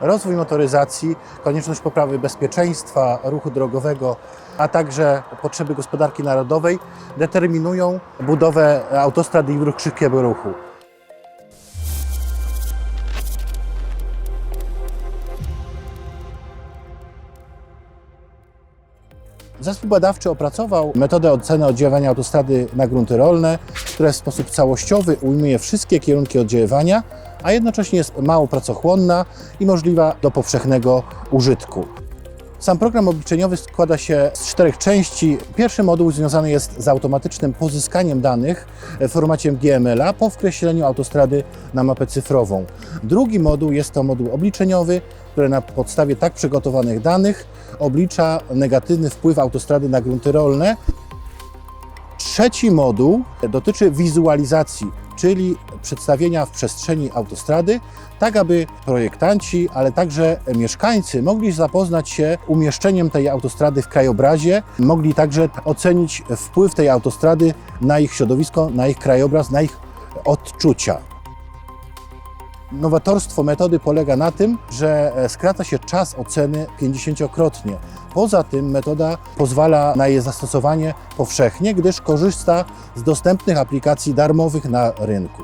Rozwój motoryzacji, konieczność poprawy bezpieczeństwa ruchu drogowego, a także potrzeby gospodarki narodowej determinują budowę autostrad i dróg szybkiego ruchu. Zespół badawczy opracował metodę oceny oddziaływania autostrady na grunty rolne, która w sposób całościowy ujmuje wszystkie kierunki oddziaływania, a jednocześnie jest mało pracochłonna i możliwa do powszechnego użytku. Sam program obliczeniowy składa się z czterech części. Pierwszy moduł związany jest z automatycznym pozyskaniem danych w formacie GML-a po wkreśleniu autostrady na mapę cyfrową. Drugi moduł jest to moduł obliczeniowy, który na podstawie tak przygotowanych danych oblicza negatywny wpływ autostrady na grunty rolne. Trzeci moduł dotyczy wizualizacji, czyli przedstawienia w przestrzeni autostrady, tak aby projektanci, ale także mieszkańcy mogli zapoznać się umieszczeniem tej autostrady w krajobrazie, mogli także ocenić wpływ tej autostrady na ich środowisko, na ich krajobraz, na ich odczucia. Nowatorstwo metody polega na tym, że e, skraca się czas oceny 50-krotnie. Poza tym metoda pozwala na jej zastosowanie powszechnie, gdyż korzysta z dostępnych aplikacji darmowych na rynku.